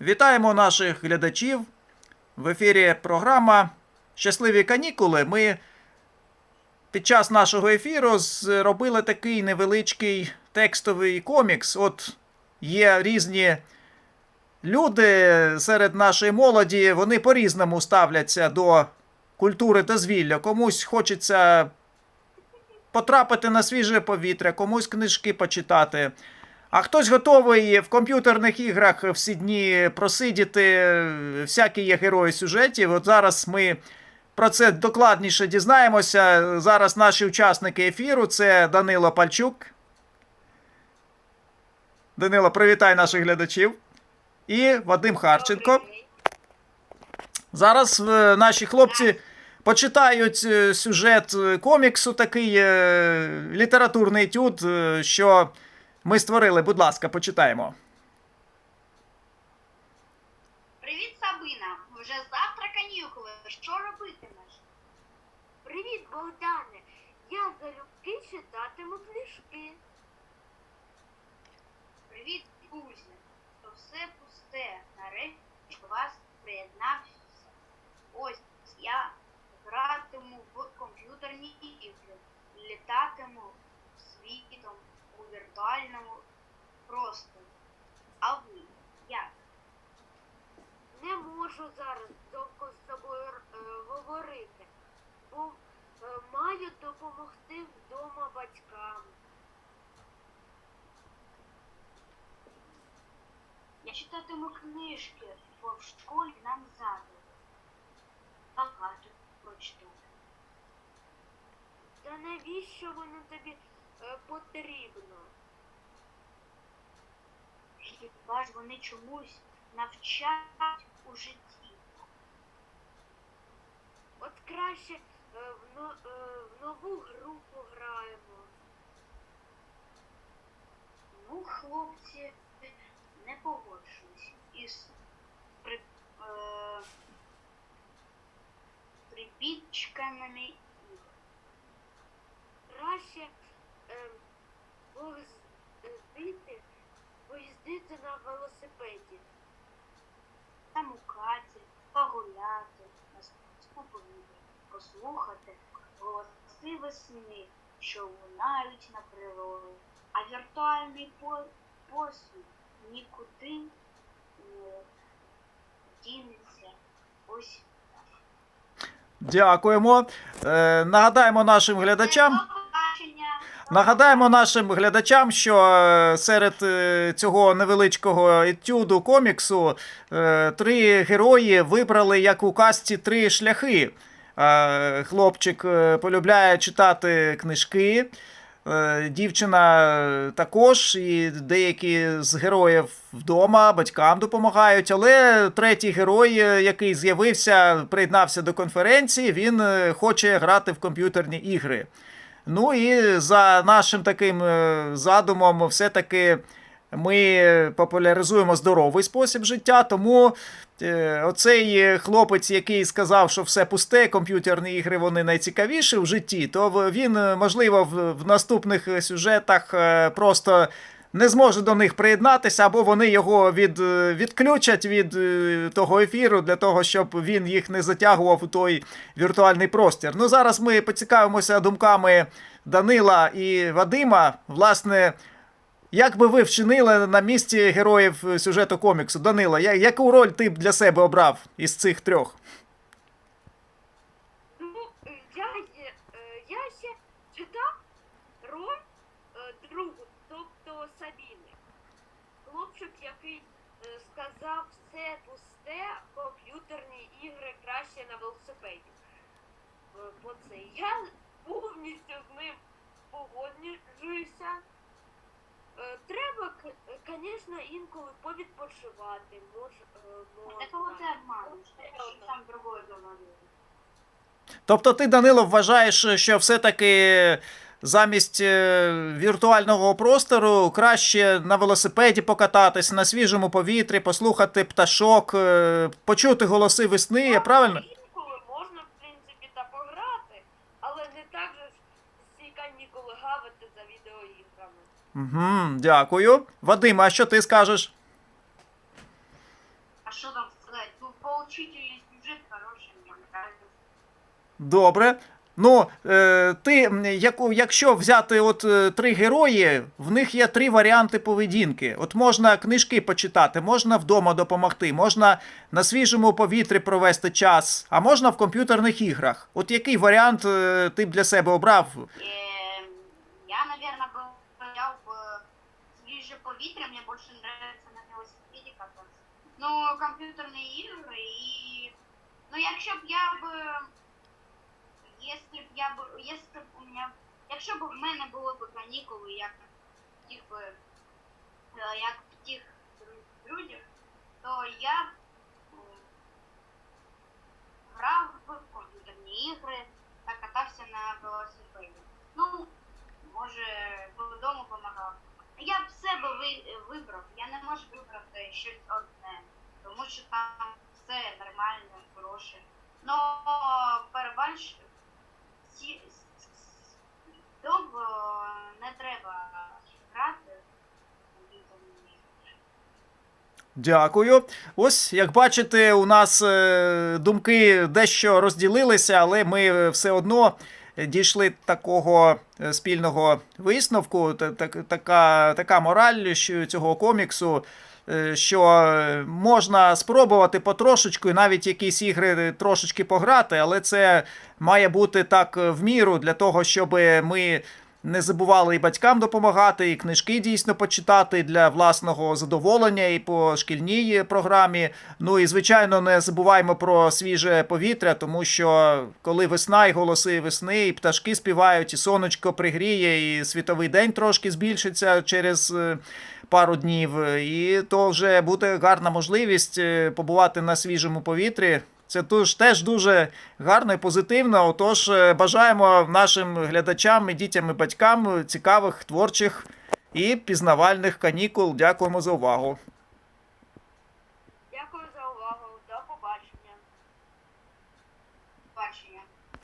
Вітаємо наших глядачів. В ефірі програма Щасливі канікули. Ми під час нашого ефіру зробили такий невеличкий текстовий комікс. От є різні люди серед нашої молоді, вони по-різному ставляться до культури дозвілля. Комусь хочеться потрапити на свіже повітря, комусь книжки почитати. А хтось готовий в комп'ютерних іграх всі дні просидіти, всякі є герої сюжетів. От зараз ми про це докладніше дізнаємося. Зараз наші учасники ефіру це Данило Пальчук. Данило, привітай наших глядачів. І Вадим Харченко. Зараз е, наші хлопці почитають е, сюжет е, коміксу, такий літературний етюд, е, що ми створили. Будь ласка, почитаємо. Привіт, Сабина. Вже завтра канікули. Що робитимеш? Привіт, Богдане! Я залюбки читатиму книжки. Привіт, Кузя. То все пусте. Нарешті до вас приєднався. Ось я гратиму в комп'ютерні ігри, у віртуальному просторі. А ви як? Не можу зараз довго з тобою е, говорити, бо е, маю допомогти вдома батькам. Я читатиму книжки, бо в школі нам задали. Багато прочитати. Та навіщо воно тобі потрібно? Хіба ж вони чомусь навчають у житті? От краще е, е, в нову гру пограємо. Ну, хлопці, не погоджуюсь із при, е, прибічками ігор. Краще е, поїздити, поїздити на велосипеді. Самокаті, погуляти, на свіжому послухати голоси весни, що лунають на природі. А віртуальний по- посвіт нікуди не дінеться. Ось Дякуємо. Е, нагадаємо нашим глядачам. Нагадаємо нашим глядачам, що е, серед е, цього невеличкого етюду коміксу е, три герої вибрали, як у казці, три шляхи. Хлопчик полюбляє читати книжки. Дівчина також, і деякі з героїв вдома батькам допомагають. Але третій герой, який з'явився, приєднався до конференції, він хоче грати в комп'ютерні ігри. Ну і за нашим таким е, задумом, все-таки ми популяризуємо здоровий спосіб життя. Тому е, оцей хлопець, який сказав, що все пусте, комп'ютерні ігри вони найцікавіші в житті, то він, е, можливо, в, наступних сюжетах просто. Не зможе до них приєднатися, або вони його від, е, відключать від е, того ефіру для того, щоб він їх не затягував у той віртуальний простір. Ну зараз ми поцікавимося думками Данила і Вадима. Власне, як би ви вчинили на місці героїв е, сюжету коміксу? Данила, яку роль ти б для себе обрав із цих трьох? Ну, е, я, є- е, я ще читав роль е, другу, тобто Сабіни. Хлопчик, який сказав все пусте, комп'ютерні ігри краще на велосипеді. Е, Бо це я повністю з ним погоджуюся. Е, Треба, звісно, інколи повідпочивати. Мож, е, Та кого ти можна. обмануєш? Що там другое говорили? Тобто ти, Данило, вважаєш, що все-таки замість е, віртуального простору краще на велосипеді покататись, на свіжому повітрі, послухати пташок, е, почути голоси весни, я правильно? Інколи можна, в принципі, та пограти, але не так же всі канікули гавити за відеоіграми. Угу, дякую. Вадим, а що ти скажеш? что там сказать? Ну, поучительный сюжет хороший, мне нравится. Добре. Ну, е, ти, м, яку, якщо взяти от е, три герої, в них є три варіанти поведінки. От можна книжки почитати, можна вдома допомогти, можна на свіжому повітрі провести час, а можна в комп'ютерних іграх. От який варіант е, ти б для себе обрав? Эм, Я, наверное, бы взял бы свежее повітря, мне больше нравится на велосипеде кататься. Ну, компьютерные игры и... Ну, якщо б я бы... Если б я бы... Если б у меня... Якщо б в мене були б канікули, як тих би... е, Як тих друзів, то я б грав в комп'ютерні ігри та катався на велосипеді. Ну, може, додому допомагав. Я б себе ви- вибрав, я не можу вибрати щось одне, тому що там все нормально, хороше. Но перебач, всі довго не треба грати. Дякую. Ось, як бачите, у нас е, думки дещо розділилися, але ми все одно дійшли такого е, спільного висновку. Так- Така, така мораль що цього коміксу. Е, Що е, можна спробувати потрошечку, і навіть якісь ігри трошечки пограти, але це має бути так е, в міру для того, щоб ми не забували і батькам допомагати, і книжки дійсно почитати для власного задоволення і по шкільній програмі. Ну і звичайно, не забуваємо про свіже повітря, тому що коли весна і голоси весни, і пташки співають, і сонечко пригріє, і світовий день трошки збільшиться через е, пару днів, і то вже буде гарна можливість е, побувати на свіжому повітрі. Це теж дуже гарно і позитивно. Отож, е, бажаємо нашим глядачам і дітям і батькам цікавих, творчих і пізнавальних канікул. Дякуємо за увагу.